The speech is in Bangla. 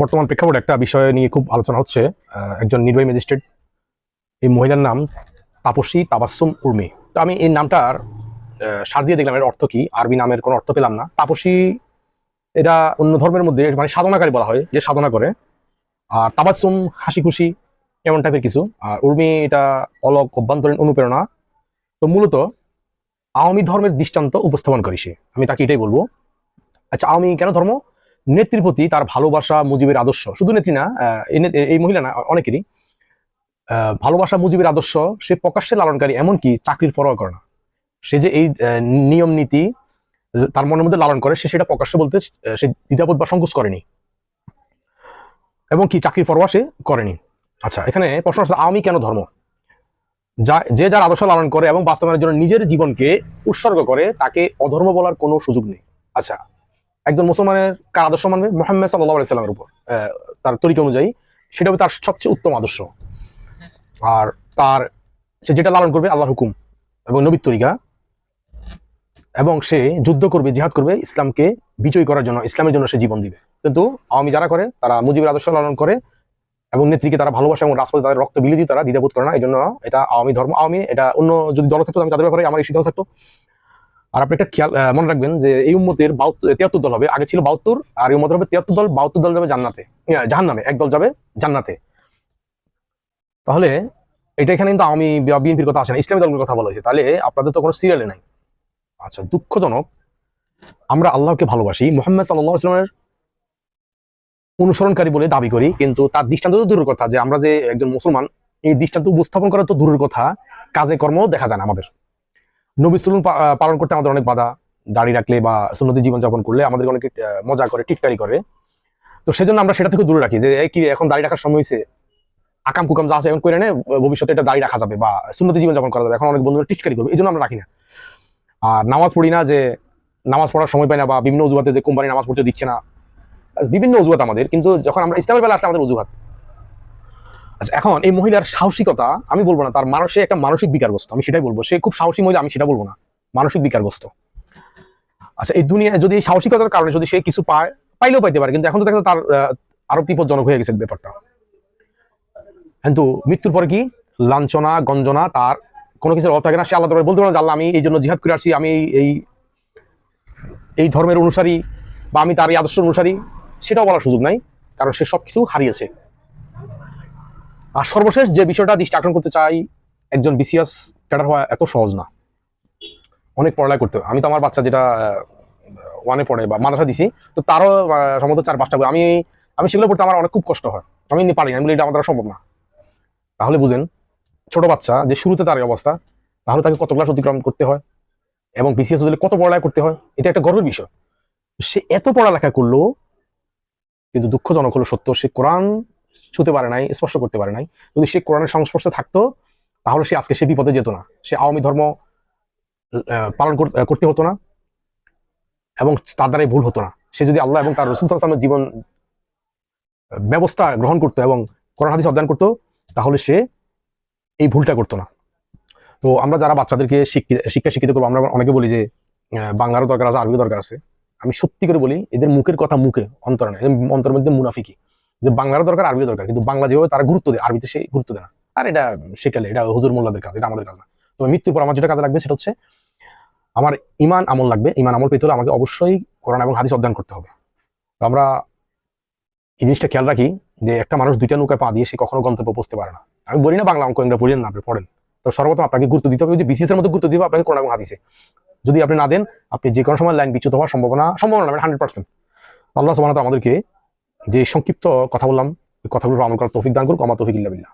বর্তমান প্রেক্ষাপটে একটা বিষয় নিয়ে খুব আলোচনা হচ্ছে একজন নির্বাহী ম্যাজিস্ট্রেট। এই মহিলার নাম তাপসী তাবাসুম উর্মি। তো আমি এই নামটার সার দিয়ে দেখলাম এর অর্থ কি, আরবি নামের কোনো অর্থ পেলাম না। তাপসী এটা অন্য ধর্মের মধ্যে মানে সাধনাকারী বলা হয়, যে সাধনা করে। আর তাবাসুম হাসি খুশি এমন টাইপের কিছু? আর উর্মি এটা অলক অভ্যন্তরীণ অনুপ্রেরণা। তো মূলত আওয়ামী ধর্মের দৃষ্টান্ত উপস্থাপন করি সে। আমি তাকে এটাই বলব। আচ্ছা আওয়ামী কেন ধর্ম? নেত্রীর প্রতি তার ভালোবাসা মুজিবের আদর্শ। শুধু নেত্রী না এই মহিলা না, অনেকেরই ভালোবাসা মুজিবের আদর্শ, সে প্রকাশ্যে লালনকারী, এমনকি চাকরির পরোয়া করে না। সে যে এই নিয়ম নীতি তার মনের মধ্যে লালন করে, সে সেটা প্রকাশ্যে বলতে সে দ্বিধাবোধ বা সংকোচ করেনি। এবং কি চাকরির পরোয়া সে করেনি। আচ্ছা এখানে প্রশ্ন আছে আওয়ামী কেন ধর্ম? যা, যে যার আদর্শ লালন করে এবং বাস্তবায়নের জন্য নিজের জীবনকে উৎসর্গ করে, তাকে অধর্ম বলার কোনো সুযোগ নেই। আচ্ছা একজন মুসলমানের কার আদর্শ মানবে? মোহাম্মদ সাল্লাহ আলি সাল্লামের উপর। তার তরিকা অনুযায়ী সেটা হবে তার সবচেয়ে উত্তম আদর্শ। আর তার, সে যেটা লালন করবে আল্লাহর হুকুম এবং নবীর তরিকা। এবং সে যুদ্ধ করবে, জিহাদ করবে, ইসলামকে বিজয়ী করার জন্য, ইসলামের জন্য সে জীবন দিবে। কিন্তু আওয়ামী যারা করে তারা মুজিবের আদর্শ লালন করে এবং নেত্রীকে তারা ভালোবাসে এবং রাজপথে তাদের রক্ত বিলি দিয়ে তারা দ্বিধাবোধ করে না। এই জন্য এটা আওয়ামী ধর্ম, আওয়ামী, এটা অন্য যদি দল থাকতো আমি তাদের ব্যাপারে আমার এই সিদ্ধান্ত থাকতো। আর আপনি একটা খেয়াল মনে রাখবেন যে এই উম্মতের তিয়াত্তর দল হবে। আগে ছিল বাহাত্তর, আর এই উম্মত হবে তিয়াত্তর দল, বাহাত্তর দল যাবে জান্নাতে। জাহান নামে এক দল যাবে জান্নাতে। তাহলে এটা এখানে কিন্তু আমি বিএনপির কথা আসে না, ইসলামী দলগুলোর কথা বলা হয়েছে। তাহলে আপনাদের তো কোনো সিরিয়ালে নাই। আচ্ছা দুঃখজনক, আমরা আল্লাহকে ভালোবাসি, মোহাম্মদ সাল্লাহ ইসলামের অনুসরণকারী বলে দাবি করি, কিন্তু তার দৃষ্টান্ত তো দূরের কথা, যে আমরা যে একজন মুসলমান, এই দৃষ্টান্ত উপস্থাপন করা তো দূরের কথা, কাজে কর্ম দেখা যায় না আমাদের। নবী সুলুন পালন করতে আমাদের অনেক বাধা। দাড়ি রাখলে বা সুন্নতি জীবনযাপন করলে আমাদের অনেকে মজা করে, টিটকারি করে। তো সেজন্য আমরা সেটা থেকে দূরে রাখি যে কি এখন দাড়ি রাখার সময় হয়েছে আকাম কুকাম যা আছে এখন করে নে ভবিষ্যতে এটা দাড়ি রাখা যাবে বা সুন্নতি জীবনযাপন করা যাবে। এখন অনেক বন্ধুরা টিটকারি করবে। এই জন্য আমরা রাখি না। আর নামাজ পড়ি না যে, নামাজ পড়ার সময় পাই না বা বিভিন্ন অজুহাতে যে কোম্পানি নামাজ পড়তে দিচ্ছে না। বিভিন্ন অজুহাত আমাদের, কিন্তু যখন আমরা ইসলামের বেলা আসলে আমাদের অজুহাত। আচ্ছা এখন এই মহিলার সাহসিকতা, আমি বলব না, তার মানসিক একটা মানসিক বিকারগ্রস্ত, আমি সেটাই বলব। সে খুব সাহসী মহিলা, আমি সেটা বলব না। মানসিক বিকারগ্রস্ত। আচ্ছা এই দুনিয়ায় যদি এই সাহসিকতার কারণে যদি সে কিছু পায়, পাইলেও পাইতে পারে, কিন্তু এখন তো দেখা তার আরও বিপজ্জনক হয়ে গেছে ব্যাপারটা। কিন্তু মৃত্যুর পরে কি? লাঞ্ছনা, গঞ্জনা, তার কোনো কিছুর অভাব থাকে না। সে আল্লাহ তাআলা বলতে পারে আল্লাহ, আমি এই জন্য জিহাদ করে আসছি, আমি এই- এই ধর্মের অনুসারী বা আমি তার এই আদর্শের অনুসারী, সেটাও বলার সুযোগ নাই, কারণ সে সবকিছু হারিয়েছে। আর সর্বশেষ যে বিষয়টা দৃষ্টি আকর্ষণ করতে চাই, একজন বিসিএস ক্যাডার হওয়া এত সহজ না। অনেক পড়ালেখা করতে আমি তো আমার বাচ্চা যেটা ওয়ানে পড়ে বা মাদ্রাসা দিছি, তো তারও সম্ভবত চার পাঁচটা বই। আমি আমি সেগুলো পড়তে আমার অনেক খুব কষ্ট হয়। আমি পারি আমি বলি এটা আমার সম্ভব না। তাহলে বুঝেন, ছোট বাচ্চা যে শুরুতে তার অবস্থা, তাহলে তাকে কত ক্লাস অতিক্রম করতে হয়? এবং বিসিএস দিলে কত পড়ালেখা করতে হয়? এটা একটা গর্বের বিষয়। সে এত পড়ালেখা করল, কিন্তু দুঃখজনক হলো সত্য, সে কোরআন ছুতে পারে নাই, স্পর্শ করতে পারে নাই। যদি সে কোরআনের সংস্পর্শে থাকতো, তাহলে সে আজকে সে বিপদে যেত না। সে আওয়ামী ধর্ম পালন কর- করতে হতো না এবং তার দ্বারাই ভুল হতো না। সে যদি আল্লাহ এবং তার রসুল জীবন ব্যবস্থা গ্রহণ করতো এবং কোরআন, হাদিস অধ্যয়ন করতো, তাহলে সে এই ভুলটা করতো না। তো আমরা যারা বাচ্চাদেরকে শিক্ষি- শিক্ষা শিক্ষিত করব, আমরা অনেকে বলি যে বাংলারও দরকার আছে, আরবিও দরকার আছে। আমি সত্যি করে বলি, এদের মুখের কথা মুখে, অন্তরে অন্তরের মধ্যে মুনাফিকি যে বাংলারও দরকার আরবিও দরকার, কিন্তু বাংলা যেভাবে তারা গুরুত্ব দেয়, আরবিতে সে গুরুত্ব দেয় না। আর এটা শেখালে এটা হুজুর মোল্লাদের কাজ, এটা আমাদের কাজ না। তবে মৃত্যুর পর আমার যেটা কাজে লাগবে সেটা হচ্ছে, আমার ইমান আমল লাগবে, ইমান আমল পেতে হলে আমাকে অবশ্যই কোরআন এবং হাদিস অধ্যয়ন করতে হবে। তো আমরা এই জিনিসটা খেয়াল রাখি যে একটা মানুষ দুইটা নৌকায় পা দিয়ে সে কখনো গন্তব্য পৌঁছতে পারে না। আমি বলি না বাংলা অঙ্ক ইংরা পড়েন না, আপনি পড়েন। তো সর্বপ্রথম আপনাকে গুরুত্ব দিতে হবে যে বিসিএস এর মধ্যে গুরুত্ব দিবে আপনাকে কোরআন এবং হাদিসে। যদি আপনি না দেন, আপনি যে কোনো সময় লাইন বিচ্যুত হওয়ার সম্ভাবনা সম্ভাবনা হান্ড্রেড পার্সেন্ট আল্লাহ তাআলা আমাদেরকে যে সংক্ষিপ্ত কথা বললাম কথাগুলো আমল করার তৌফিক দান করুক আমার তৌফিক ইল্লা বিল্লাহ।